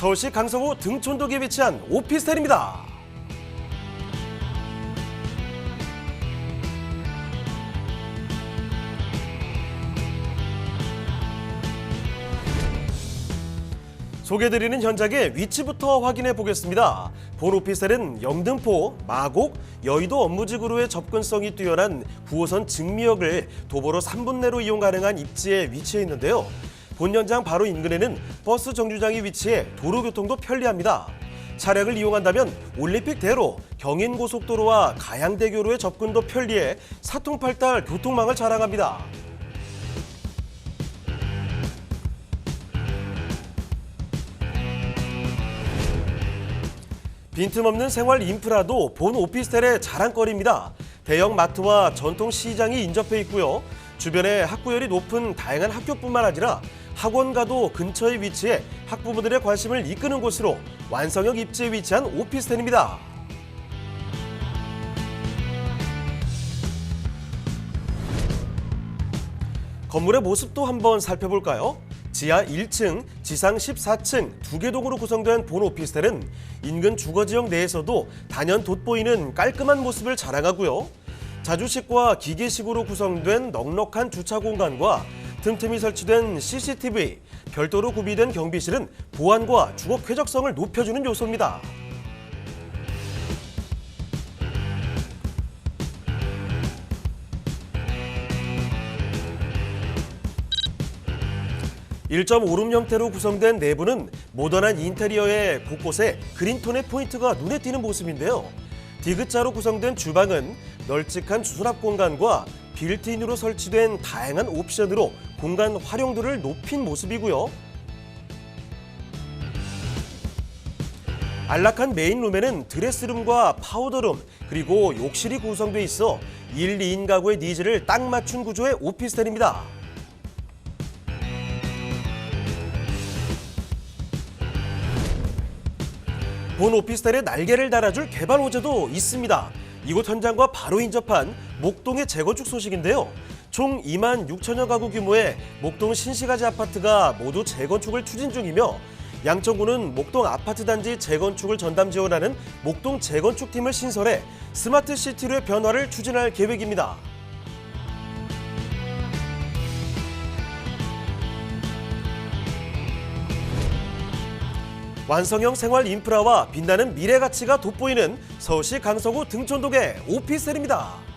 서울시 강서구 등촌동에 위치한 오피스텔입니다. 소개드리는 현장의 위치부터 확인해 보겠습니다. 본 오피스텔은 영등포, 마곡, 여의도 업무지구로의 접근성이 뛰어난 9호선 증미역을 도보로 3분 내로 이용 가능한 입지에 위치해 있는데요. 본 현장 바로 인근에는 버스 정류장이 위치해 도로교통도 편리합니다. 차량을 이용한다면 올림픽대로, 경인고속도로와 가양대교로의 접근도 편리해 사통팔달 교통망을 자랑합니다. 빈틈없는 생활 인프라도 본 오피스텔의 자랑거리입니다. 대형 마트와 전통 시장이 인접해 있고요. 주변에 학구열이 높은 다양한 학교뿐만 아니라 학원가도 근처에 위치해 학부모들의 관심을 이끄는 곳으로 완성형 입지에 위치한 오피스텔입니다. 건물의 모습도 한번 살펴볼까요? 지하 1층, 지상 14층 두 개 동으로 구성된 본 오피스텔은 인근 주거 지역 내에서도 단연 돋보이는 깔끔한 모습을 자랑하고요. 자주식과 기계식으로 구성된 넉넉한 주차 공간과 틈틈이 설치된 CCTV, 별도로 구비된 경비실은 보안과 주거 쾌적성을 높여주는 요소입니다. 일 1.5룸 형태로 구성된 내부는 모던한 인테리어에 곳곳에 그린톤의 포인트가 눈에 띄는 모습인데요. 디귿자로 구성된 주방은 널찍한 수납 공간과 빌트인으로 설치된 다양한 옵션으로 공간 활용도를 높인 모습이고요. 안락한 메인룸에는 드레스룸과 파우더룸 그리고 욕실이 구성돼 있어 1, 2인 가구의 니즈를 딱 맞춘 구조의 오피스텔입니다. 본 오피스텔에 날개를 달아줄 개발 호재도 있습니다. 이곳 현장과 바로 인접한 목동의 재건축 소식인데요. 총 2만 6천여 가구 규모의 목동 신시가지 아파트가 모두 재건축을 추진 중이며 양천구는 목동 아파트 단지 재건축을 전담 지원하는 목동 재건축팀을 신설해 스마트 시티로의 변화를 추진할 계획입니다. 완성형 생활 인프라와 빛나는 미래 가치가 돋보이는 서울시 강서구 등촌동의 오피스텔입니다.